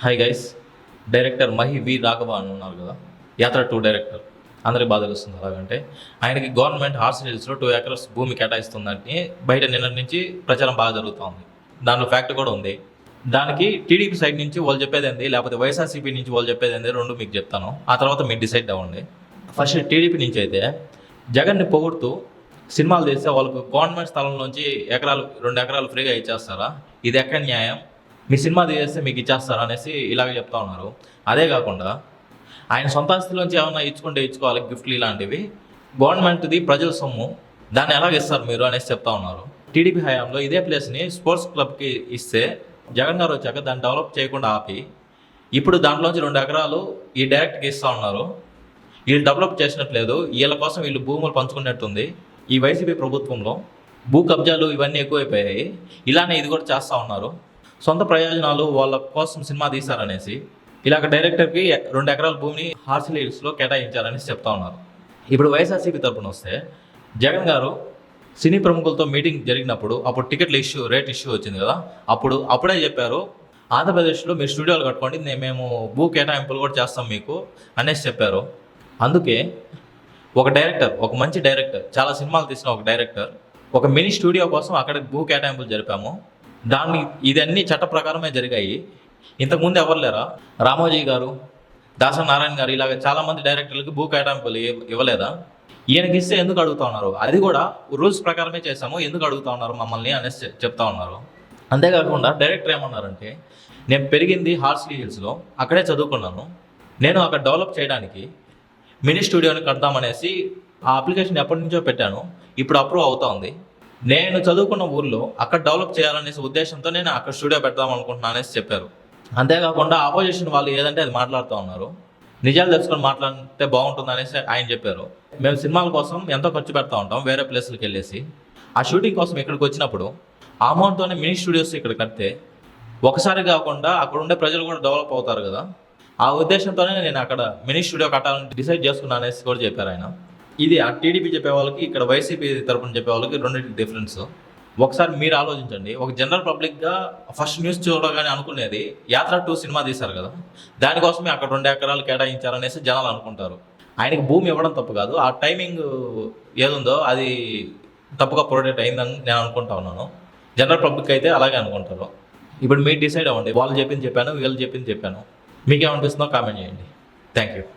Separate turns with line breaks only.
Hi guys director Mahi V Raghava అని ఉన్నారు కదా. యాత్ర టూ డైరెక్టర్ అందరికి బాధ తెలుస్తుంది అలాగంటే. ఆయనకి గవర్నమెంట్ హార్స్ హిల్స్లో టూ ఎకర్స్ భూమి కేటాయిస్తుందని బయట నిన్న నుంచి ప్రచారం బాగా జరుగుతూ ఉంది దాంట్లో ఫ్యాక్ట్ కూడా ఉంది. దానికి టీడీపీ సైడ్ నుంచి వాళ్ళు చెప్పేది ఏంది? లేకపోతే వైఎస్ఆర్సీపీ నుంచి వాళ్ళు చెప్పేది ఏంది? రెండు మీకు చెప్తాను. ఆ తర్వాత మీరు డిసైడ్ అవ్వండి. ఫస్ట్ టీడీపీ నుంచి అయితే జగన్ని పొగుడుతూ సినిమాలు తీస్తే వాళ్ళకు గవర్నమెంట్ స్థలం నుంచి ఎకరాలు రెండు ఎకరాలు ఫ్రీగా ఇచ్చేస్తారా? ఇది ఎక్కడ న్యాయం? మీ సినిమా తీసేస్తే మీకు ఇచ్చేస్తారా అనేసి ఇలాగే చెప్తా ఉన్నారు. అదే కాకుండా ఆయన సొంత ఆస్తిలోంచి ఏమైనా ఇచ్చుకుంటే ఇచ్చుకోవాలి గిఫ్ట్లు ఇలాంటివి. గవర్నమెంట్ది ప్రజల సొమ్ము. దాన్ని ఎలాగ ఇస్తారు మీరు అనేసి చెప్తా ఉన్నారు. టీడీపీ హయాంలో ఇదే ప్లేస్ని స్పోర్ట్స్ క్లబ్కి ఇస్తే జగన్ గారు వచ్చాక దాన్ని డెవలప్ చేయకుండా ఆపి ఇప్పుడు దాంట్లోంచి రెండు ఎకరాలు ఈ డైరెక్ట్కి ఇస్తూ ఉన్నారు. వీళ్ళు డెవలప్ చేసినట్లేదు వీళ్ళ కోసం వీళ్ళు భూములు పంచుకున్నట్టుంది. ఈ వైసీపీ ప్రభుత్వంలో భూ కబ్జాలు ఇవన్నీ ఎక్కువైపోయాయి. ఇలానే ఇది కూడా చేస్తూ ఉన్నారు. సొంత ప్రయోజనాలు వాళ్ళ కోసం సినిమా తీశారనేసి ఇలాగ డైరెక్టర్కి రెండు ఎకరాల భూమిని హార్సిల్ హిల్స్లో కేటాయించారనేసి చెప్తా ఉన్నారు. ఇప్పుడు వైఎస్ఆర్సీపీ తరపున వస్తే జగన్ గారు సినీ ప్రముఖులతో మీటింగ్ జరిగినప్పుడు అప్పుడు టికెట్ల ఇష్యూ రేట్ ఇష్యూ వచ్చింది కదా అప్పుడు అప్పుడే చెప్పారు ఆంధ్రప్రదేశ్లో మీరు స్టూడియోలు కట్టుకోండి మేము భూ కేటాయింపులు కూడా చేస్తాం మీకు అనేసి చెప్పారు. అందుకే ఒక డైరెక్టర్ ఒక మంచి డైరెక్టర్ చాలా సినిమాలు తీసిన ఒక డైరెక్టర్ ఒక మినీ స్టూడియో కోసం అక్కడ భూ కేటాయింపులు జరిపాము. దాన్ని ఇదన్నీ చట్ట ప్రకారమే జరిగాయి. ఇంతకుముందు ఎవరు లేరా? రామోజీ గారు దాస నారాయణ గారు ఇలాగ చాలామంది డైరెక్టర్లకు భూ కేటాయింపులు ఇవ్వలేదా? ఈయనకి ఇస్తే ఎందుకు అడుగుతా ఉన్నారు? అది కూడా రూల్స్ ప్రకారమే చేశాము ఎందుకు అడుగుతా ఉన్నారు మమ్మల్ని అనేసి చెప్తా ఉన్నారు. అంతేకాకుండా డైరెక్టర్ ఏమన్నారంటే నేను పెరిగింది హార్స్లీ హిల్స్లో అక్కడే చదువుకున్నాను. నేను అక్కడ డెవలప్ చేయడానికి మినీ స్టూడియోని కడదామనేసి ఆ అప్లికేషన్ ఎప్పటి నుంచో పెట్టాను. ఇప్పుడు అప్రూవ్ అవుతా ఉంది. నేను చదువుకున్న ఊర్లో అక్కడ డెవలప్ చేయాలనేసి ఉద్దేశంతో నేను అక్కడ స్టూడియో పెడదాం అనుకుంటున్నాను అనేసి చెప్పారు. అంతేకాకుండా ఆపోజిషన్ వాళ్ళు ఏదంటే అది మాట్లాడుతూ ఉన్నారు. నిజాలు తెలుసుకొని మాట్లాడితే బాగుంటుంది అనేసి ఆయన చెప్పారు. మేము సినిమాల కోసం ఎంతో ఖర్చు పెడతా ఉంటాం వేరే ప్లేస్లకు వెళ్ళేసి. ఆ షూటింగ్ కోసం ఇక్కడికి వచ్చినప్పుడు ఆ అమౌంట్తోనే మినీ స్టూడియోస్ ఇక్కడ కడితే ఒకసారి కాకుండా అక్కడ ఉండే ప్రజలు కూడా డెవలప్ అవుతారు కదా. ఆ ఉద్దేశంతోనే నేను అక్కడ మినీ స్టూడియో కట్టాలని డిసైడ్ చేసుకున్నా అనేసి కూడా చెప్పారు ఆయన. ఇది ఆ టీడీపీ చెప్పే వాళ్ళకి ఇక్కడ వైసీపీ తరపున చెప్పే వాళ్ళకి రెండింటి డిఫరెన్స్ ఒకసారి మీరు ఆలోచించండి. ఒక జనరల్ పబ్లిక్గా ఫస్ట్ న్యూస్ చూడగానే అనుకునేది యాత్ర టూ సినిమా తీశారు కదా. దానికోసమే అక్కడ రెండు ఎకరాలు కేటాయించారనేసి జనాలు అనుకుంటారు. ఆయనకి భూమి ఇవ్వడం తప్పు కాదు. ఆ టైమింగ్ ఏదుందో అది తప్పుగా ప్రొడక్ట్ అయిందని నేను అనుకుంటా ఉన్నాను. జనరల్ పబ్లిక్ అయితే అలాగే అనుకుంటారు. ఇప్పుడు మీరు డిసైడ్ అవ్వండి. వాళ్ళు చెప్పింది చెప్పాను వీళ్ళు చెప్పింది చెప్పాను. మీకేమనిపిస్తుందో కామెంట్ చేయండి. Thank you